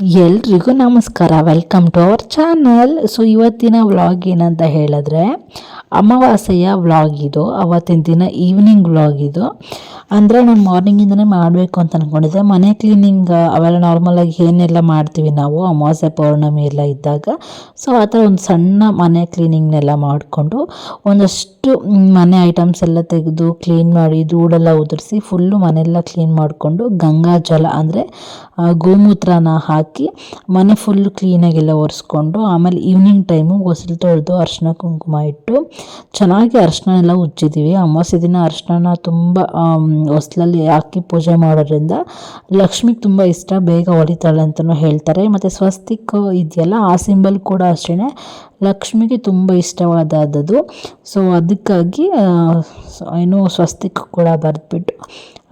ಎಲ್ರಿಗೂ ನಮಸ್ಕಾರ. Welcome to our channel so ಇವತ್ತಿನ ವ್ಲಾಗ್ ಏನಂತ ಹೇಳಿದ್ರೆ, ಅಮಾವಾಸ್ಯೆಯ ವ್ಲಾಗ್ ಇದು, ಅವತ್ತಿನ ದಿನ ಈವ್ನಿಂಗ್ ವ್ಲಾಗ್ ಇದು. ಅಂದರೆ ನಾನು ಮಾರ್ನಿಂಗಿಂದನೇ ಮಾಡಬೇಕು ಅಂತ ಅಂದ್ಕೊಂಡಿದ್ದೆ ಮನೆ ಕ್ಲೀನಿಂಗ್ ಅವೆಲ್ಲ ನಾರ್ಮಲಾಗಿ ಏನೆಲ್ಲ ಮಾಡ್ತೀವಿ ನಾವು, ಅಮಾವಾಸ್ಯೆ ಪೌರ್ಣಮಿ ಎಲ್ಲ ಇದ್ದಾಗ. ಸೊ ಆ ಥರ ಒಂದು ಸಣ್ಣ ಮನೆ ಕ್ಲೀನಿಂಗ್ನೆಲ್ಲ ಮಾಡಿಕೊಂಡು, ಒಂದಷ್ಟು ಮನೆ ಐಟಮ್ಸ್ ಎಲ್ಲ ತೆಗೆದು ಕ್ಲೀನ್ ಮಾಡಿ, ಧೂಳೆಲ್ಲ ಉದುರಿಸಿ ಫುಲ್ಲು ಮನೆಯೆಲ್ಲ ಕ್ಲೀನ್ ಮಾಡಿಕೊಂಡು, ಗಂಗಾ ಜಲ ಅಂದರೆ ಗೋಮೂತ್ರನ ಹಾಕಿ ಮನೆ ಫುಲ್ಲು ಕ್ಲೀನಾಗೆಲ್ಲ ಒರೆಸ್ಕೊಂಡು ಆಮೇಲೆ ಈವ್ನಿಂಗ್ ಟೈಮು ಹೊಸಲು ತೊಳೆದು ಅರಿಶಿನ ಕುಂಕುಮ ಇಟ್ಟು ಚೆನ್ನಾಗಿ ಅರಶಿನ ಎಲ್ಲ ಉಜ್ಜಿದ್ದೀವಿ ಅಮಾವಾಸ್ಯೆ ದಿನ ಅರಶಿನ ತುಂಬ ಹೊಸ್ಲಲ್ಲಿ ಹಾಕಿ ಪೂಜೆ ಮಾಡೋದ್ರಿಂದ ಲಕ್ಷ್ಮಿಗೆ ತುಂಬ ಇಷ್ಟ, ಬೇಗ ಹೊಡಿತಾಳೆ ಅಂತಲೂ ಹೇಳ್ತಾರೆ. ಮತ್ತು ಸ್ವಸ್ತಿಕ್ ಇದೆಯಲ್ಲ, ಆ ಸಿಂಬಲ್ ಕೂಡ ಅಷ್ಟೇ ಲಕ್ಷ್ಮಿಗೆ ತುಂಬ ಇಷ್ಟವಾದದ್ದು. ಸೊ ಅದಕ್ಕಾಗಿ ಏನು ಸ್ವಸ್ತಿಕ್ ಕೂಡ ಬರೆದ್ಬಿಟ್ಟು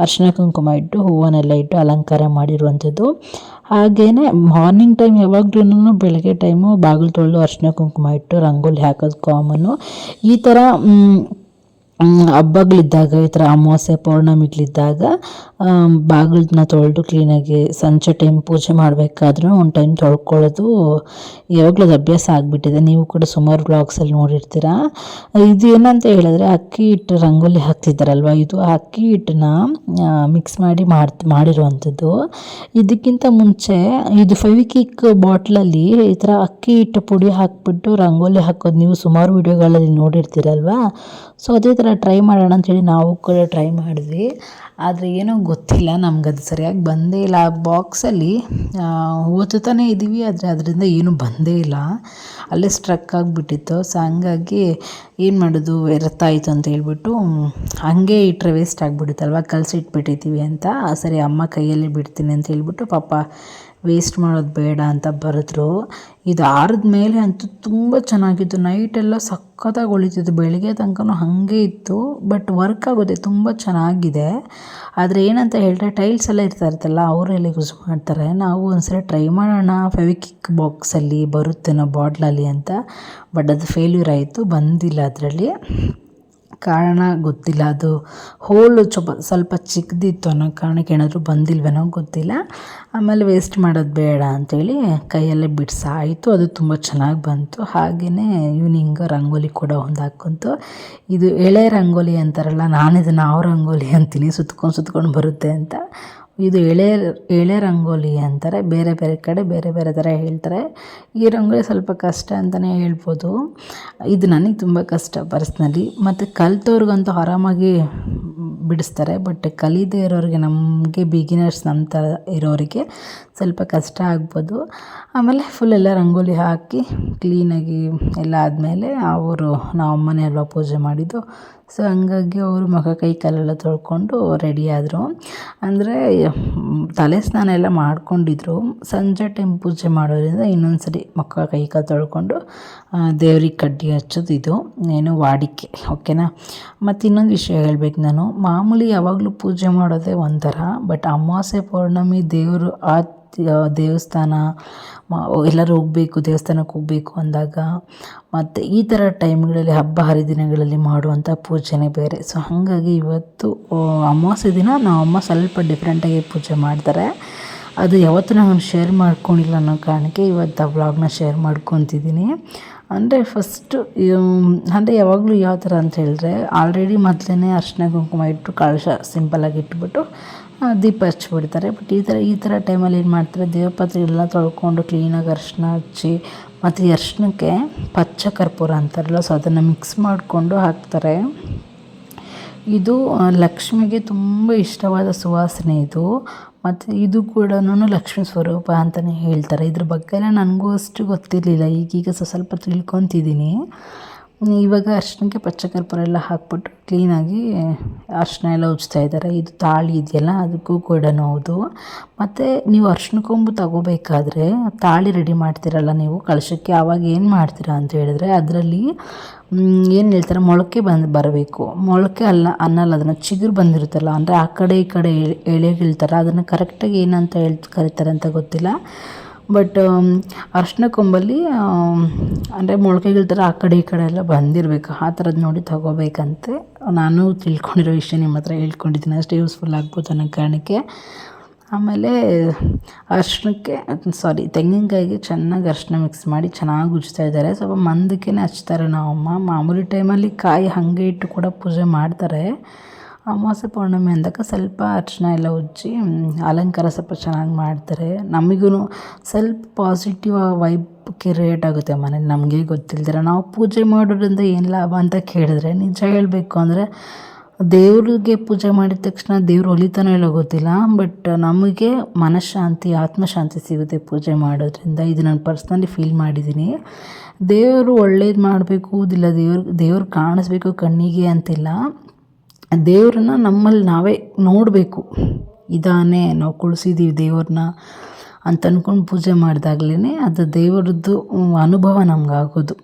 ಅರ್ಶಿನ ಕುಂಕುಮ ಇಟ್ಟು ಹೂವನ್ನೆಲ್ಲ ಇಟ್ಟು ಅಲಂಕಾರ ಮಾಡಿರುವಂಥದ್ದು. ಹಾಗೆಯೇ ಮಾರ್ನಿಂಗ್ ಟೈಮ್ ಯಾವಾಗ್ಲೂ ಬೆಳಗ್ಗೆ ಟೈಮು ಬಾಗಿಲು ತೊಳೆದು ಅರ್ಶಿನ ಕುಂಕುಮ ಇಟ್ಟು ರಂಗೋಲಿ ಹಾಕೋದು ಕಾಮನ್ನು ಈ ಥರ ಹಬ್ಬಗಳಿದ್ದಾಗ, ಈ ಥರ ಅಮಾವಾಸ್ಯೆ, ಪೌರ್ಣಮಿಗಳಿದ್ದಾಗ ಬಾಗಿಲನ್ನ ತೊಳೆದು ಕ್ಲೀನಾಗಿ ಸಂಜೆ ಟೈಮ್ ಪೂಜೆ ಮಾಡಬೇಕಾದ್ರೂ ಒಂದು ಟೈಮ್ ತೊಳ್ಕೊಳ್ಳೋದು ಯಾವಾಗಲೂ ಅದು ಅಭ್ಯಾಸ ಆಗಿಬಿಟ್ಟಿದೆ. ನೀವು ಕೂಡ ಸುಮಾರು ಬ್ಲಾಗ್ಸಲ್ಲಿ ನೋಡಿರ್ತೀರ. ಇದು ಏನಂತ ಹೇಳಿದ್ರೆ ಅಕ್ಕಿ ಹಿಟ್ಟು ರಂಗೋಲಿ ಹಾಕ್ತಿದ್ದಾರಲ್ವ? ಇದು ಅಕ್ಕಿ ಹಿಟ್ಟನ್ನ ಮಿಕ್ಸ್ ಮಾಡಿ ಮಾಡಿ ಮಾಡಿರುವಂಥದ್ದು. ಇದಕ್ಕಿಂತ ಮುಂಚೆ ಇದು ಫೆವಿಕಿಕ್ ಬಾಟ್ಲಲ್ಲಿ ಈ ಥರ ಅಕ್ಕಿ ಹಿಟ್ಟು ಪುಡಿ ಹಾಕಿಬಿಟ್ಟು ರಂಗೋಲಿ ಹಾಕೋದು ನೀವು ಸುಮಾರು ವಿಡಿಯೋಗಳಲ್ಲಿ ನೋಡಿರ್ತೀರಲ್ವ? ಸೊ ಅದೇ ಥರ ಟ್ರೈ ಮಾಡೋಣ ಅಂತೇಳಿ ನಾವು ಕೂಡ ಟ್ರೈ ಮಾಡಿದ್ವಿ. ಆದರೆ ಏನೋ ಗೊತ್ತಿಲ್ಲ ನಮ್ಗೆ ಅದು ಸರಿಯಾಗಿ ಬಂದೇ ಇಲ್ಲ. ಆ ಬಾಕ್ಸಲ್ಲಿ ಓದುತ್ತಾನೆ ಇದ್ದೀವಿ ಆದರೆ ಅದರಿಂದ ಏನೂ ಬಂದೇ ಇಲ್ಲ. ಅಲ್ಲೇ ಸ್ಟ್ರಕ್ ಆಗಿಬಿಟ್ಟಿತ್ತು. ಸೊ ಹಂಗಾಗಿ ಏನು ಮಾಡೋದು? ವ್ಯರ್ಥ ಆಯಿತು ಅಂತ ಹೇಳ್ಬಿಟ್ಟು ಹಾಗೆ ಇಟ್ಟರೆ ವೇಸ್ಟ್ ಆಗಿಬಿಡುತ್ತಲ್ವ? ಕಲಸಿಟ್ಬಿಟ್ಟಿದ್ದೀವಿ ಅಂತ. ಸರಿ ಅಮ್ಮ ಕೈಯಲ್ಲಿ ಬಿಡ್ತೀನಿ ಅಂತ ಹೇಳ್ಬಿಟ್ಟು ಪಾಪ ವೇಸ್ಟ್ ಮಾಡೋದು ಬೇಡ ಅಂತ ಬರೆದ್ರು. ಇದು ಆರಿದ ಮೇಲೆ ಅಂತೂ ತುಂಬ ಚೆನ್ನಾಗಿತ್ತು. ನೈಟೆಲ್ಲ ಸಖತ್ತಾಗಿ ಹೊಳಿತಿತ್ತು. ಬೆಳಗ್ಗೆ ತನಕನೂ ಹಾಗೆ ಇತ್ತು. ಬಟ್ ವರ್ಕ್ ಆಗುತ್ತೆ ತುಂಬ ಚೆನ್ನಾಗಿದೆ. ಆದರೆ ಏನಂತ ಹೇಳಿದ್ರೆ ಟೈಲ್ಸ್ ಎಲ್ಲ ಇರ್ತಾ ಇರ್ತಲ್ಲ, ಅವರೆಲ್ಲ ಯೂಸ್ ಮಾಡ್ತಾರೆ. ನಾವು ಒಂದ್ಸಲ ಟ್ರೈ ಮಾಡೋಣ. ಫೆವಿಕಿಕ್ ಬಾಕ್ಸಲ್ಲಿ ಬರುತ್ತೇನೋ ಬಾಟ್ಲಲ್ಲಿ ಅಂತ. ಬಟ್ ಅದು ಫೇಲ್ಯೂರ್ ಆಯಿತು. ಬಂದಿಲ್ಲ ಅದರಲ್ಲಿ. ಕಾರಣ ಗೊತ್ತಿಲ್ಲ. ಅದು ಹೋಲು ಚೊಪ ಸ್ವಲ್ಪ ಚಿಕ್ಕದಿತ್ತು ಅನ್ನೋ ಕಾರಣಕ್ಕೆ ಏನಾದರೂ ಬಂದಿಲ್ವೇನೋ ಗೊತ್ತಿಲ್ಲ. ಆಮೇಲೆ ವೇಸ್ಟ್ ಮಾಡೋದು ಬೇಡ ಅಂಥೇಳಿ ಕೈಯಲ್ಲೇ ಬಿಡ್ಸಾಯಿತು ಅದು ತುಂಬ ಚೆನ್ನಾಗಿ ಬಂತು. ಹಾಗೆಯೇ ಈವ್ನಿಂಗ್ ರಂಗೋಲಿ ಕೂಡ ಒಂದು ಹಾಕ್ಕೊಂತು ಇದು ಎಳೆ ರಂಗೋಲಿ ಅಂತಾರಲ್ಲ ನಾನು ಇದನ್ನು ನಾವು ರಂಗೋಲಿ ಅಂತೀನಿ. ಸುತ್ಕೊಂಡು ಸುತ್ಕೊಂಡು ಬರುತ್ತೆ ಅಂತ. ಇದು ಎಳೆ ಎಳೆ ರಂಗೋಲಿ ಅಂತಾರೆ. ಬೇರೆ ಬೇರೆ ಕಡೆ ಬೇರೆ ಬೇರೆ ಥರ ಹೇಳ್ತಾರೆ. ಈ ರಂಗೋಲಿ ಸ್ವಲ್ಪ ಕಷ್ಟ ಅಂತಲೇ ಹೇಳ್ಬೋದು. ಇದು ನನಗೆ ತುಂಬ ಕಷ್ಟ ಪರ್ಸ್ನಲಿ. ಮತ್ತು ಕಲ್ತವ್ರಿಗಂತೂ ಆರಾಮಾಗಿ ಬಿಡಿಸ್ತಾರೆ. ಬಟ್ ಕಲಿದೇ ಇರೋರಿಗೆ, ನಮಗೆ ಬಿಗಿನರ್ಸ್ ನಮ್ಮ ಥರ ಇರೋರಿಗೆ ಸ್ವಲ್ಪ ಕಷ್ಟ ಆಗ್ಬೋದು. ಆಮೇಲೆ ಫುಲ್ ಎಲ್ಲ ರಂಗೋಲಿ ಹಾಕಿ ಕ್ಲೀನಾಗಿ ಎಲ್ಲ ಆದಮೇಲೆ ಅವರು ನಾವು ಅಮ್ಮನೇ ಅಲ್ವಾ ಪೂಜೆ ಮಾಡಿದ್ದು ಸೊ ಹಂಗಾಗಿ ಅವರು ಮುಖ ಕೈ ಕಾಲೆಲ್ಲ ತೊಳ್ಕೊಂಡು ರೆಡಿ ಅಂದರೆ, ತಲೆ ಸ್ನಾನ ಎಲ್ಲ ಮಾಡ್ಕೊಂಡಿದ್ರು. ಸಂಜೆ ಟೈಮ್ ಪೂಜೆ ಮಾಡೋದ್ರಿಂದ ಇನ್ನೊಂದು ಸರಿ ಮುಖ ಕೈ ಕಾಲು ತೊಳ್ಕೊಂಡು ದೇವ್ರಿಗೆ ಕಡ್ಡಿ ಹಚ್ಚೋದು ಇದು. ಏನು, ವಾಡಿಕೆ ಓಕೆನಾ ಮತ್ತು ಇನ್ನೊಂದು ವಿಷಯ ಹೇಳ್ಬೇಕು ನಾನು. ಮಾಮೂಲಿ ಯಾವಾಗಲೂ ಪೂಜೆ ಮಾಡೋದೇ ಒಂಥರ ಬಟ್ ಅಮಾವಾಸ್ಯೆ ಪೌರ್ಣಮಿ ದೇವರು ಆ ದೇವಸ್ಥಾನ ಎಲ್ಲರೂ ಹೋಗಬೇಕು, ದೇವಸ್ಥಾನಕ್ಕೆ ಹೋಗಬೇಕು ಅಂದಾಗ, ಮತ್ತು ಈ ಥರ ಟೈಮ್ಗಳಲ್ಲಿ, ಹಬ್ಬ ಹರಿದಿನಗಳಲ್ಲಿ ಮಾಡುವಂಥ ಪೂಜೆನೇ ಬೇರೆ. ಸೊ ಹಾಗಾಗಿ ಇವತ್ತು ಅಮಾವಾಸ್ಯೆ ದಿನ ನಾವು ಅಮ್ಮ ಸ್ವಲ್ಪ ಡಿಫ್ರೆಂಟಾಗಿ ಪೂಜೆ ಮಾಡ್ತಾರೆ. ಅದು ಯಾವತ್ತೂ ನಾನು ಶೇರ್ ಮಾಡ್ಕೊಂಡಿಲ್ಲ ಅನ್ನೋ ಕಾರಣಕ್ಕೆ ಇವತ್ತು ಆ ವ್ಲಾಗ್ನ ಶೇರ್ ಮಾಡ್ಕೊತಿದ್ದೀನಿ. ಅಂದರೆ ಫಸ್ಟು ಅಂದರೆ ಯಾವಾಗಲೂ ಯಾವ ಥರ ಅಂತ ಹೇಳಿದ್ರೆ ಆಲ್ರೆಡಿ ಮೊದಲೇ ಅರ್ಶಿನ ಕುಂಕುಮ ಇಟ್ಟು ಕಳಶ ಸಿಂಪಲಾಗಿ ಇಟ್ಬಿಟ್ಟು ದೀಪ ಹಚ್ಚಿಬಿಡ್ತಾರೆ. ಬಟ್ ಈ ಥರ ಈ ಥರ ಟೈಮಲ್ಲಿ ಏನು ಮಾಡ್ತಾರೆ ದೇವಪಾತ್ರೆಗೆಲ್ಲ ತೊಳ್ಕೊಂಡು ಕ್ಲೀನಾಗಿ ಅರಿಶಿನ ಹಚ್ಚಿ, ಮತ್ತು ಈ ಪಚ್ಚ ಕರ್ಪೂರ ಅಂತಾರಲ್ಲ ಸೊ ಅದನ್ನು ಮಿಕ್ಸ್ ಮಾಡಿಕೊಂಡು ಹಾಕ್ತಾರೆ. ಇದು ಲಕ್ಷ್ಮಿಗೆ ತುಂಬ ಇಷ್ಟವಾದ ಸುವಾಸನೆ ಇದು. ಮತ್ತು ಇದು ಕೂಡ ಲಕ್ಷ್ಮಿ ಸ್ವರೂಪ ಅಂತಲೇ ಹೇಳ್ತಾರೆ. ಇದ್ರ ಬಗ್ಗೆ ಎಲ್ಲ ನನಗೂ ಅಷ್ಟು ಗೊತ್ತಿರಲಿಲ್ಲ. ಈಗೀಗ ಸ್ವಲ್ಪ ತಿಳ್ಕೊತಿದ್ದೀನಿ. ಇವಾಗ ಅರ್ಶಿನಕ್ಕೆ ಪಚ್ಚಕರ್ಪೂರ ಎಲ್ಲ ಹಾಕ್ಬಿಟ್ಟು ಕ್ಲೀನಾಗಿ ಅರ್ಶಿನ ಎಲ್ಲ ಉಜ್ತಾ ಇದ್ದಾರೆ. ಇದು ತಾಳಿ ಇದೆಯಲ್ಲ, ಅದಕ್ಕೂ ಕೂಡ ಹೌದು ಮತ್ತು ನೀವು ಅರ್ಶಿನ ಕೊಂಬು ತಗೋಬೇಕಾದ್ರೆ ತಾಳಿ ರೆಡಿ ಮಾಡ್ತೀರಲ್ಲ ನೀವು, ಕಳಶಕ್ಕೆ ಆವಾಗ ಏನು ಮಾಡ್ತೀರಾ ಅಂತ ಹೇಳಿದ್ರೆ ಅದರಲ್ಲಿ ಏನು ಹೇಳ್ತಾರೆ, ಮೊಳಕೆ ಬಂದು ಬರಬೇಕು. ಮೊಳಕೆ ಅಲ್ಲ, ಅನ್ನಲ್ಲ, ಅದನ್ನು ಚಿಗುರು ಬಂದಿರುತ್ತಲ್ಲ, ಅಂದರೆ ಆ ಕಡೆ ಈ ಕಡೆ ಎಳೆ- ಎಳೆಗಿಳ್ತಾರೆ, ಅದನ್ನು ಕರೆಕ್ಟಾಗಿ ಏನಂತ ಹೇಳ್, ಕರೀತಾರೆ ಅಂತ ಗೊತ್ತಿಲ್ಲ. ಬಟ್ ಅರ್ಶಿನ ಕೊಂಬಲ್ಲಿ ಅಂದರೆ ಮೊಳಕೆಗಳ ಥರ ಆ ಕಡೆ ಈ ಕಡೆ ಎಲ್ಲ ಬಂದಿರಬೇಕು. ಆ ಥರದ್ದು ನೋಡಿ ತಗೋಬೇಕಂತೆ. ನಾನು ತಿಳ್ಕೊಂಡಿರೋ ವಿಷಯ ನಿಮ್ಮ ಹತ್ರ ಹೇಳ್ಕೊಂಡಿದ್ದೀನಿ. ಅಷ್ಟೇ ಯೂಸ್ಫುಲ್ ಆಗ್ಬೋದು ಅನ್ನೋ ಕಾರಣಕ್ಕೆ. ಆಮೇಲೆ, ಅರ್ಶಿಣಕ್ಕೆ ಸಾರಿ ತೆಂಗಿನಕಾಯಿಗೆ ಚೆನ್ನಾಗಿ ಅರಿಶಿನ ಮಿಕ್ಸ್ ಮಾಡಿ ಚೆನ್ನಾಗಿ ಉಜ್ತಾ ಇದ್ದಾರೆ. ಸ್ವಲ್ಪ ಮಂದಕ್ಕೆ ಹಚ್ತಾರೆ ನಮ್ಮಮ್ಮ ಮಾಮೂಲಿ ಟೈಮಲ್ಲಿ ಕಾಯಿ ಹಾಗೆ ಇಟ್ಟು ಕೂಡ ಪೂಜೆ ಮಾಡ್ತಾರೆ. ಅಮಾವಾಸ್ಯೆ ಪೌರ್ಣಮಿ ಅಂದಾಗ ಸ್ವಲ್ಪ ಅರ್ಶಿನ ಎಲ್ಲ ಉಜ್ಜಿ ಅಲಂಕಾರ ಸ್ವಲ್ಪ ಚೆನ್ನಾಗಿ ಮಾಡ್ತಾರೆ. ನಮಗೂ ಸ್ವಲ್ಪ ಪಾಸಿಟಿವ್ ವೈಬ್ ಕ್ರಿಯೇಟ್ ಆಗುತ್ತೆ ಮನೇಲಿ. ನಮಗೆ ಗೊತ್ತಿಲ್ದಿರ ನಾವು ಪೂಜೆ ಮಾಡೋದ್ರಿಂದ ಏನು ಲಾಭ ಅಂತ ಕೇಳಿದ್ರೆ ನಿಜ ಹೇಳಬೇಕು ಅಂದರೆ ದೇವ್ರಿಗೆ ಪೂಜೆ ಮಾಡಿದ ತಕ್ಷಣ ದೇವ್ರು ಒಲಿತಾನೋ ಇಲ್ಲೋ ಗೊತ್ತಿಲ್ಲ. ಬಟ್ ನಮಗೆ ಮನಃಶಾಂತಿ, ಆತ್ಮಶಾಂತಿ ಸಿಗುತ್ತೆ ಪೂಜೆ ಮಾಡೋದ್ರಿಂದ. ಇದು ನಾನು ಪರ್ಸ್ನಲಿ ಫೀಲ್ ಮಾಡಿದ್ದೀನಿ. ದೇವರು ಒಳ್ಳೇದು ಮಾಡಬೇಕು, ಇಲ್ಲ ದೇವ್ರು ದೇವ್ರು ಕಾಣಿಸ್ಬೇಕು ಕಣ್ಣಿಗೆ ಅಂತಿಲ್ಲ. ದೇವ್ರನ್ನ ನಮ್ಮಲ್ಲಿ ನಾವೇ ನೋಡಬೇಕು. ಇದಾನೆ, ನಾವು ಕುಳ್ಸಿದ್ದೀವಿ ದೇವ್ರನ್ನ ಅಂತ ಅಂದ್ಕೊಂಡು ಪೂಜೆ ಮಾಡಿದಾಗ್ಲೇ ಅದು ದೇವರದ್ದು ಅನುಭವ ನಮ್ಗೆ ಆಗೋದು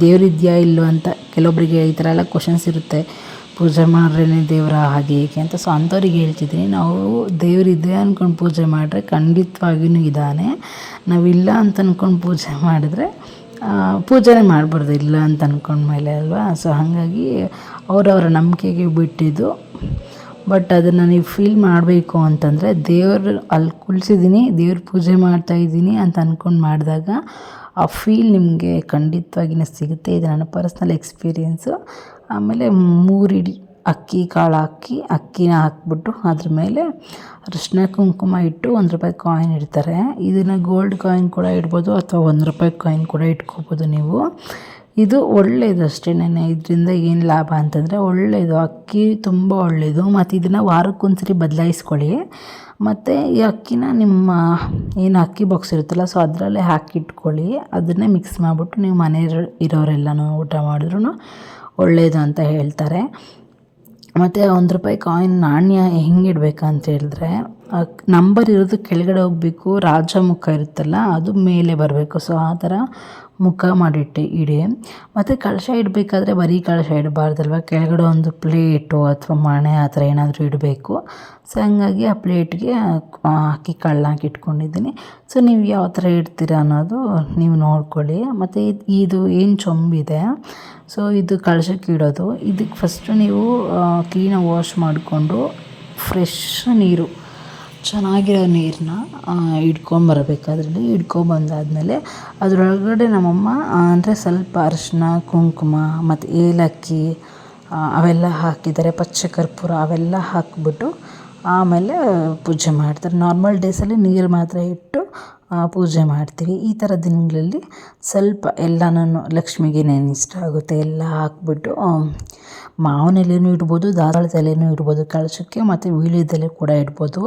ದೇವರಿದೆಯಾ ಇಲ್ಲೋ ಅಂತ ಕೆಲವೊಬ್ಬರಿಗೆ ಈ ಥರ ಎಲ್ಲ ಕ್ವಶನ್ಸ್ ಇರುತ್ತೆ. ಪೂಜೆ ಮಾಡ್ರೇ ದೇವರ ಹಾಗೆ ಹೀಗೆ ಅಂತ. ಸೊ ಅಂಥವ್ರಿಗೆ ಹೇಳ್ತಿದ್ದೀನಿ, ನಾವು ದೇವರಿದೆ ಅಂದ್ಕೊಂಡು ಪೂಜೆ ಮಾಡಿದ್ರೆ ಖಂಡಿತವಾಗಿಯೂ ಇದ್ದಾನೆ ನಾವಿಲ್ಲ ಅಂತ ಅಂದ್ಕೊಂಡು ಪೂಜೆ ಮಾಡಿದ್ರೆ ಪೂಜೆನೇ ಮಾಡಬಾರ್ದು ಇಲ್ಲ ಅಂತ ಅಂದ್ಕೊಂಡ್ಮೇಲೆ ಅಲ್ವಾ? ಸೊ ಹಾಗಾಗಿ ಅವರವರ ನಂಬಿಕೆಗೆ ಬಿಟ್ಟಿದ್ದು. ಬಟ್ ಅದನ್ನು ನೀವು ಫೀಲ್ ಮಾಡಬೇಕು ಅಂತಂದರೆ ದೇವರು ಅಲ್ಲಿ ಕುಳಿಸಿದ್ದೀನಿ, ದೇವ್ರ ಪೂಜೆ ಮಾಡ್ತಾಯಿದ್ದೀನಿ ಅಂತ ಅಂದ್ಕೊಂಡು ಮಾಡಿದಾಗ ಆ ಫೀಲ್ ನಿಮಗೆ ಖಂಡಿತವಾಗಿನ ಸಿಗುತ್ತೆ. ಇದು ನನ್ನ ಪರ್ಸ್ನಲ್ ಎಕ್ಸ್ಪೀರಿಯೆನ್ಸು ಆಮೇಲೆ ಮೂರು ಇಡಿ ಅಕ್ಕಿ, ಕಾಳು ಹಾಕಿ ಅಕ್ಕಿನ ಹಾಕ್ಬಿಟ್ಟು ಅದ್ರ ಮೇಲೆ ಅರಿಶಿನ ಕುಂಕುಮ ಇಟ್ಟು ಒಂದು ರೂಪಾಯಿ ಕಾಯಿನ್ ಇಡ್ತಾರೆ. ಇದನ್ನು ಗೋಲ್ಡ್ ಕಾಯಿನ್ ಕೂಡ ಇಡ್ಬೋದು ಅಥವಾ ಒಂದು ರೂಪಾಯಿ ಕಾಯಿನ್ ಕೂಡ ಇಟ್ಕೋಬೋದು ನೀವು. ಇದು ಒಳ್ಳೆಯದು ಅಷ್ಟೇನೆ ಇದರಿಂದ ಏನು ಲಾಭ ಅಂತಂದರೆ ಒಳ್ಳೆಯದು ಅಕ್ಕಿ ತುಂಬ ಒಳ್ಳೆಯದು ಮತ್ತು ಇದನ್ನು ವಾರಕ್ಕೊಂದ್ಸರಿ ಬದಲಾಯಿಸ್ಕೊಳ್ಳಿ. ಮತ್ತು ಈ ಅಕ್ಕಿನ ನಿಮ್ಮ ಏನು ಅಕ್ಕಿ ಬಾಕ್ಸ್ ಇರುತ್ತಲ್ಲ ಸೊ ಅದರಲ್ಲೇ ಹಾಕಿಟ್ಕೊಳ್ಳಿ. ಅದನ್ನೇ ಮಿಕ್ಸ್ ಮಾಡಿಬಿಟ್ಟು ನೀವು ಮನೆ ಇರೋರೆಲ್ಲನೂ ಊಟ ಮಾಡಿದ್ರೂ ಒಳ್ಳೆಯದು ಅಂತ ಹೇಳ್ತಾರೆ. ಮತ್ತು ಒಂದು ರೂಪಾಯಿ ಕಾಯಿನ್ ನಾಣ್ಯ ಹೆಂಗೆ ಇಡಬೇಕಂತ ಹೇಳಿದ್ರೆ ನಂಬರ್ ಇರೋದು ಕೆಳಗಡೆ ಹೋಗಬೇಕು ರಾಜ ಮುಖ ಇರುತ್ತಲ್ಲ, ಅದು ಮೇಲೆ ಬರಬೇಕು. ಸೊ ಆ ಥರ ಮುಖ ಮಾಡಿಟ್ಟು ಇಡಿ. ಮತ್ತು ಕಳಶ ಇಡಬೇಕಾದ್ರೆ ಬರೀ ಕಳಶ ಇಡಬಾರ್ದಲ್ವ? ಕೆಳಗಡೆ ಒಂದು ಪ್ಲೇಟು ಅಥವಾ ಮಣೆ ಆ ಥರ ಏನಾದರೂ ಇಡಬೇಕು. ಸೊ ಹಂಗಾಗಿ ಆ ಪ್ಲೇಟ್ಗೆ ಅಕ್ಕಿ ಕಳ್ಳ ಹಾಕಿ ಇಟ್ಕೊಂಡಿದ್ದೀನಿ. ಸೊ ನೀವು ಯಾವ ಥರ ಇಡ್ತೀರ ಅನ್ನೋದು ನೀವು ನೋಡ್ಕೊಳ್ಳಿ. ಮತ್ತು ಇದು ಏನು ಚೊಂಬಿದೆ? ಸೊ ಇದು ಕಳಶಕ್ಕೆ ಇಡೋದು. ಇದಕ್ಕೆ ಫಸ್ಟು ನೀವು ಕ್ಲೀನಾಗಿ ವಾಶ್ ಮಾಡಿಕೊಂಡು ಫ್ರೆಶ್ ನೀರು ಚೆನ್ನಾಗಿರೋ ನೀರನ್ನ ಇಟ್ಕೊಂಬರ್ಬೇಕು ಅದರಲ್ಲಿ ಇಟ್ಕೊಂಬಂದಾದ್ಮೇಲೆ ಅದರೊಳಗಡೆ ನಮ್ಮಮ್ಮ ಅಂದರೆ ಸ್ವಲ್ಪ ಅರಿಶಿನ ಕುಂಕುಮ ಮತ್ತು ಏಲಕ್ಕಿ ಅವೆಲ್ಲ ಹಾಕಿದ್ದಾರೆ. ಪಚ್ಚ ಕರ್ಪೂರ ಅವೆಲ್ಲ ಹಾಕಿಬಿಟ್ಟು ಆಮೇಲೆ ಪೂಜೆ ಮಾಡ್ತಾರೆ. ನಾರ್ಮಲ್ ಡೇಸಲ್ಲಿ ನೀರು ಮಾತ್ರ ಇಟ್ಟು ಪೂಜೆ ಮಾಡ್ತೀವಿ. ಈ ಥರ ದಿನಗಳಲ್ಲಿ ಸ್ವಲ್ಪ ಎಲ್ಲನೂ ಲಕ್ಷ್ಮಿಗೆ ಏನೇನು ಇಷ್ಟ ಆಗುತ್ತೆ. ಎಲ್ಲ ಹಾಕ್ಬಿಟ್ಟು ಮಾವಿನ ಎಲೆನೂ ಇಡ್ಬೋದು ದಾರಾಳದ ಎಲೆನೂ ಇಡ್ಬೋದು, ಕಳಶಕ್ಕೆ ಮತ್ತು ವೀಳ್ಯದೆಲೆ ಕೂಡ ಇಡ್ಬೋದು.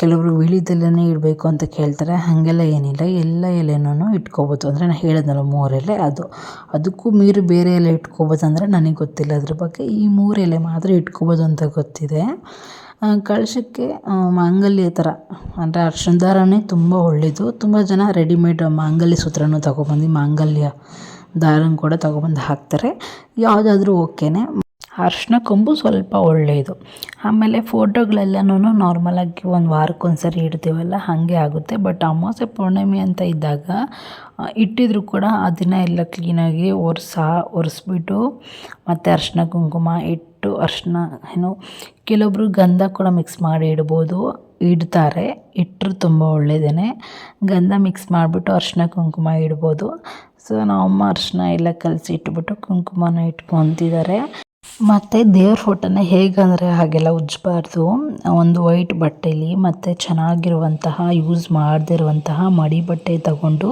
ಕೆಲವರು ವೀಳ್ಯದೆಲೆನೇ ಇಡಬೇಕು ಅಂತ ಕೇಳ್ತಾರೆ. ಹಾಗೆಲ್ಲ ಏನಿಲ್ಲ. ಎಲ್ಲ ಎಲೆನೂ ಇಟ್ಕೋಬೋದು. ಅಂದರೆ ನಾನು ಹೇಳಿದ್ನಲ್ಲ ಮೂರೆಲೆ ಅದು, ಅದಕ್ಕೂ ಮೀರು ಬೇರೆ ಎಲೆ ಇಟ್ಕೋಬೋದು ಅಂದರೆ ನನಗೆ ಗೊತ್ತಿಲ್ಲ. ಅದ್ರ ಬಗ್ಗೆ ಈ ಮೂರೆಲೆ ಮಾತ್ರ ಇಟ್ಕೋಬೋದು ಅಂತ ಗೊತ್ತಿದೆ. ಕಳಶಕ್ಕೆ ಮಾಂಗಲ್ಯ ಥರ ಅಂದರೆ ಅರ್ಶಿನ ದಾರವೇ ತುಂಬ ಒಳ್ಳೆಯದು ತುಂಬ ಜನ ರೆಡಿಮೇಡ್ ಮಾಂಗಲ್ಯ ಸೂತ್ರನೂ ತಗೊಬಂದು, ಮಾಂಗಲ್ಯ ದಾರನ ಕೂಡ ತಗೊಬಂದು ಹಾಕ್ತಾರೆ. ಯಾವುದಾದ್ರೂ ಓಕೆನೇ. ಅರ್ಶಿನ ಕೊಂಬು ಸ್ವಲ್ಪ ಒಳ್ಳೆಯದು ಆಮೇಲೆ ಫೋಟೋಗಳೆಲ್ಲನೂ ನಾರ್ಮಲಾಗಿ ಒಂದು ವಾರಕ್ಕೊಂದು ಸರಿ ಇಡ್ತೀವಲ್ಲ, ಹಾಗೆ ಆಗುತ್ತೆ. ಬಟ್ ಅಮಾವಾಸ್ಯೆ ಪೌರ್ಣಮಿ ಅಂತ ಇದ್ದಾಗ ಇಟ್ಟಿದ್ರು ಕೂಡ ಆ ದಿನ ಎಲ್ಲ ಕ್ಲೀನಾಗಿ ಒರೆಸ, ಒರೆಸ್ಬಿಟ್ಟು ಮತ್ತು ಅರ್ಶಿನ ಕುಂಕುಮ ಇಟ್ಟು ಅರ್ಶಿನ ಏನು, ಕೆಲವೊಬ್ರು ಗಂಧ ಕೂಡ ಮಿಕ್ಸ್ ಮಾಡಿ ಇಡ್ಬೋದು, ಇಡ್ತಾರೆ ಇಟ್ಟರು ತುಂಬ ಒಳ್ಳೆಯದೇ ಗಂಧ ಮಿಕ್ಸ್ ಮಾಡಿಬಿಟ್ಟು ಅರ್ಶಿನ ಕುಂಕುಮ ಇಡ್ಬೋದು. ಸೊ ನಮ್ಮಮ್ಮ ಅರ್ಶಿನ ಎಲ್ಲ ಕಲಸಿ ಇಟ್ಬಿಟ್ಟು ಕುಂಕುಮನ ಇಟ್ಕೊತಿದ್ದಾರೆ ಮತ್ತು ದೇವ್ರ ಫೋಟೋನ ಹೇಗಂದರೆ ಹಾಗೆಲ್ಲ ಉಜ್ಜಬಾರ್ದು ಒಂದು ವೈಟ್ ಬಟ್ಟೆಲಿ ಮತ್ತು ಚೆನ್ನಾಗಿರುವಂತಹ ಯೂಸ್ ಮಾಡದಿರುವಂತಹ ಮಡಿ ಬಟ್ಟೆ ತಗೊಂಡು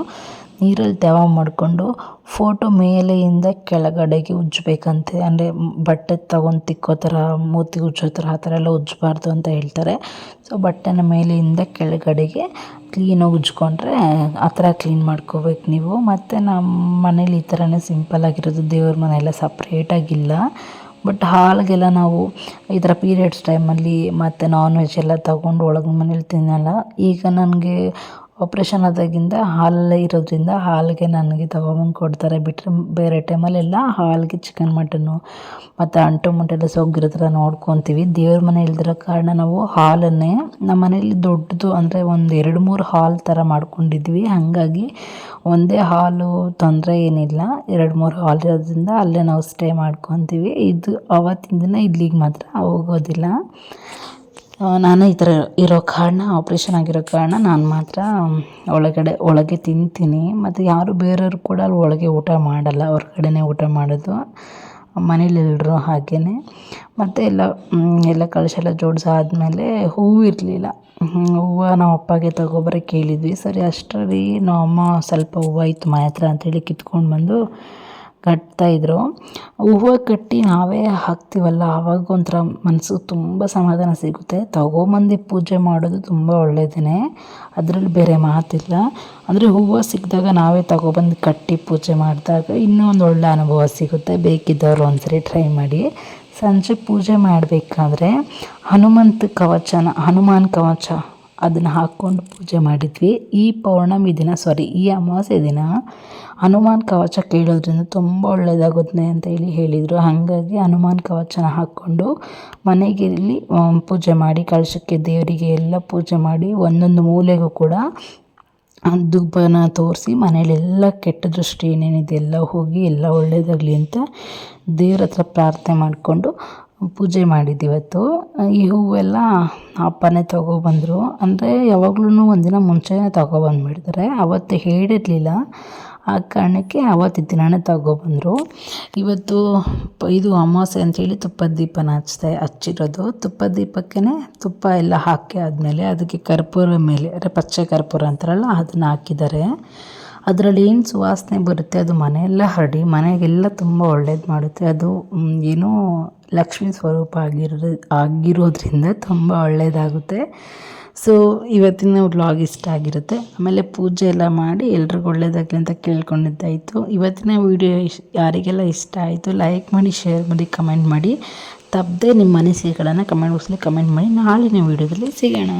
ನೀರಲ್ಲಿ ತೇವ ಮಾಡಿಕೊಂಡು ಫೋಟೋ ಮೇಲೆಯಿಂದ ಕೆಳಗಡೆಗೆ ಉಜ್ಜಬೇಕಂತೆ. ಅಂದರೆ ಬಟ್ಟೆ ತಗೊಂಡು ತಿಕ್ಕೋ ಥರ ಮೂತಿ ಉಜ್ಜೋ ಥರ ಆ ಥರ ಎಲ್ಲ ಉಜ್ಜಬಾರ್ದು ಅಂತ ಹೇಳ್ತಾರೆ. ಸೊ ಬಟ್ಟೆನ ಮೇಲೆಯಿಂದ ಕೆಳಗಡೆಗೆ ಕ್ಲೀನಾಗಿ ಉಜ್ಕೊಂಡ್ರೆ ಆ ಥರ ಕ್ಲೀನ್ ಮಾಡ್ಕೋಬೇಕು ನೀವು. ಮತ್ತು ನಮ್ಮ ಮನೇಲಿ ಈ ಥರನೇ ಸಿಂಪಲ್ಲಾಗಿರೋದು ದೇವ್ರ ಮನೆ ಎಲ್ಲ ಸಪ್ರೇಟಾಗಿಲ್ಲ ಬಟ್ ಹಾಲಿಗೆಲ್ಲ ನಾವು ಈ ಥರ ಪೀರಿಯಡ್ಸ್ ಟೈಮಲ್ಲಿ ಮತ್ತು ನಾನ್ ವೆಜ್ ಎಲ್ಲ ತಗೊಂಡು ಒಳಗೆ ಮನೇಲಿ ತಿನ್ನಲ್ಲ. ಈಗ ನನಗೆ ಆಪ್ರೇಷನ್ ಆದಾಗಿಂದ ಹಾಲಲ್ಲೇ ಇರೋದ್ರಿಂದ ಹಾಲಿಗೆ ನನಗೆ ತಗೊಬಂದು ಕೊಡ್ತಾರೆ. ಬಿಟ್ಟರೆ ಬೇರೆ ಟೈಮಲ್ಲೆಲ್ಲ ಹಾಲಿಗೆ ಚಿಕನ್ ಮಟನ್ನು ಮತ್ತು ಅಂಟು ಮುಂಟೆಲ್ಲ ಸೊಗ್ಗಿರೋ ಥರ ನೋಡ್ಕೊತೀವಿ. ದೇವ್ರ ಮನೆ ಇಲ್ದಿರೋ ಕಾರಣ ನಾವು ಹಾಲನ್ನೇ ನಮ್ಮ ಮನೇಲಿ ದೊಡ್ಡದು ಅಂದರೆ ಒಂದು ಎರಡು ಮೂರು ಹಾಲ್ ಥರ ಮಾಡ್ಕೊಂಡಿದ್ವಿ. ಹಾಗಾಗಿ ಒಂದೇ ಹಾಲು ತೊಂದರೆ ಏನಿಲ್ಲ. ಎರಡು ಮೂರು ಹಾಲ್ ಇರೋದ್ರಿಂದ ಅಲ್ಲೇ ನಾವು ಸ್ಟೇ ಮಾಡ್ಕೊತೀವಿ. ಇದು ಅವತ್ತಿನ ದಿನ ಇಲ್ಲಿಗೆ ಮಾತ್ರ ಹೋಗೋದಿಲ್ಲ. ನಾನು ಈ ಥರ ಇರೋ ಕಾರಣ ಆಪ್ರೇಷನ್ ಆಗಿರೋ ಕಾರಣ ನಾನು ಮಾತ್ರ ಒಳಗಡೆ, ಒಳಗೆ ತಿಂತೀನಿ. ಮತ್ತು ಯಾರು ಬೇರೆಯವ್ರು ಕೂಡ ಅಲ್ಲಿ ಒಳಗೆ ಊಟ ಮಾಡಲ್ಲ. ಹೊರ್ಗಡೆನೇ ಊಟ ಮಾಡೋದು. ಮನೇಲಿ ಎಲ್ಲರೂ ಹಾಗೇ ಮತ್ತು ಎಲ್ಲ ಎಲ್ಲ ಕಳಶೆಲ್ಲ ಜೋಡಿಸಾದ್ಮೇಲೆ ಹೂವು ಇರಲಿಲ್ಲ. ಹೂವು ನಾವು ಅಪ್ಪಗೆ ತಗೊಬರಕ್ಕೆ ಕೇಳಿದ್ವಿ ಸರಿ, ಅಷ್ಟರಲ್ಲಿ ನಮ್ಮ ಅಮ್ಮ ಸ್ವಲ್ಪ ಹೂವು ಇತ್ತು ಮನೆ ಹತ್ರ ಅಂತೇಳಿ ಕಿತ್ಕೊಂಡು ಬಂದು ಕಟ್ತಾಯಿದ್ರು. ಹೂವು ಕಟ್ಟಿ ನಾವೇ ಹಾಕ್ತೀವಲ್ಲ ಆವಾಗ ಒಂಥರ ಮನಸ್ಸು ತುಂಬ ಸಮಾಧಾನ ಸಿಗುತ್ತೆ. ತಗೊಂಬಂದು ಪೂಜೆ ಮಾಡೋದು ತುಂಬ ಒಳ್ಳೆಯದೇ ಅದರಲ್ಲಿ ಬೇರೆ ಮಾತಿಲ್ಲ. ಅಂದರೆ ಹೂವು ಸಿಕ್ಕಿದಾಗ ನಾವೇ ತಗೊಬಂದು ಕಟ್ಟಿ ಪೂಜೆ ಮಾಡಿದಾಗ ಇನ್ನೂ ಒಂದು ಒಳ್ಳೆ ಅನುಭವ ಸಿಗುತ್ತೆ. ಬೇಕಿದ್ದವರು ಒಂದ್ಸರಿ ಟ್ರೈ ಮಾಡಿ. ಸಂಜೆ ಪೂಜೆ ಮಾಡಬೇಕಾದ್ರೆ ಹನುಮಂತ ಕವಚನ, ಹನುಮಾನ್ ಕವಚ ಅದನ್ನು ಹಾಕ್ಕೊಂಡು ಪೂಜೆ ಮಾಡಿದ್ವಿ. ಈ ಪೌರ್ಣಮಿ ದಿನ ಸಾರಿ ಈ ಅಮಾವಾಸ್ಯೆ ದಿನ ಹನುಮಾನ್ ಕವಚ ಕೇಳೋದ್ರಿಂದ ತುಂಬ ಒಳ್ಳೆಯದಾಗುತ್ತೆ ಅಂತ ಹೇಳಿ ಹೇಳಿದರು. ಹಾಗಾಗಿ ಹನುಮಾನ್ ಕವಚನ ಹಾಕ್ಕೊಂಡು ಮನೆಗೆ ಇಲ್ಲಿ ಪೂಜೆ ಮಾಡಿ, ಕಳಶಕ್ಕೆ ದೇವರಿಗೆ ಎಲ್ಲ ಪೂಜೆ ಮಾಡಿ, ಒಂದೊಂದು ಮೂಲೆಗೂ ಕೂಡ ಧೂಪನ ತೋರಿಸಿ ಮನೆಯಲ್ಲೆಲ್ಲ ಕೆಟ್ಟ ದೃಷ್ಟಿ ಏನೇನಿದೆ ಎಲ್ಲ ಹೋಗಿ ಎಲ್ಲ ಒಳ್ಳೆಯದಾಗಲಿ ಅಂತ ದೇವ್ರ ಹತ್ರ ಪ್ರಾರ್ಥನೆ ಮಾಡಿಕೊಂಡು ಪೂಜೆ ಮಾಡಿದ್ದು ಇವತ್ತು. ಈ ಹೂವೆಲ್ಲ ಅಪ್ಪನೇ ತಗೊಬಂದರು. ಅಂದರೆ ಯಾವಾಗ್ಲೂ ಒಂದಿನ ಮುಂಚೆನೇ ತೊಗೊಬಂದ್ಬಿಡ್ತಾರೆ. ಅವತ್ತು ಹೇಳಿರಲಿಲ್ಲ. ಆ ಕಾರಣಕ್ಕೆ ಆವತ್ತಿನ ದಿನನೇ ತಗೊಬಂದರು. ಇವತ್ತು ಇದು ಅಮಾವಾಸ್ಯೆ ಅಂತೇಳಿ ತುಪ್ಪದ ದೀಪನ ಹಚ್ತಾ, ಹಚ್ಚಿರೋದು. ತುಪ್ಪದ ದೀಪಕ್ಕೇ ತುಪ್ಪ ಎಲ್ಲ ಹಾಕಿ ಆದಮೇಲೆ ಅದಕ್ಕೆ ಕರ್ಪೂರ ಮೇಲೆ, ಅಂದರೆ ಪಚ್ಚೆ ಕರ್ಪೂರ ಅಂತಾರಲ್ಲ, ಅದನ್ನು ಹಾಕಿದ್ದಾರೆ. ಅದರಲ್ಲಿ ಏನು ಸುವಾಸನೆ ಬರುತ್ತೆ? ಅದು ಮನೆಯೆಲ್ಲ ಹರಡಿ, ಮನೆಗೆಲ್ಲ ತುಂಬ ಒಳ್ಳೇದು ಮಾಡುತ್ತೆ. ಅದು ಏನೋ ಲಕ್ಷ್ಮೀ ಸ್ವರೂಪ ಆಗಿರೋ ಆಗಿರೋದ್ರಿಂದ ತುಂಬ ಒಳ್ಳೆಯದಾಗುತ್ತೆ ಸೊ ಇವತ್ತಿನ ವ್ಲಾಗ್ ಇಷ್ಟ ಆಗಿರುತ್ತೆ. ಆಮೇಲೆ ಪೂಜೆ ಎಲ್ಲ ಮಾಡಿ ಎಲ್ರಿಗೂ ಒಳ್ಳೇದಾಗಲಿ ಅಂತ ಕೇಳ್ಕೊಂಡಿದ್ದಾಯಿತು. ಇವತ್ತಿನ ವಿಡಿಯೋ ಇಶ್ ಯಾರಿಗೆಲ್ಲ ಇಷ್ಟ ಆಯಿತು ಲೈಕ್ ಮಾಡಿ ಶೇರ್ ಮಾಡಿ ಕಮೆಂಟ್ ಮಾಡಿ. ತಪ್ಪದೆ ನಿಮ್ಮ ಅನಿಸಿಕೆಗಳನ್ನು ಕಮೆಂಟ್ ಬಾಕ್ಸಲ್ಲಿ ಕಮೆಂಟ್ ಮಾಡಿ. ನಾಳಿನ ವಿಡಿಯೋದಲ್ಲಿ ಸಿಗೋಣ.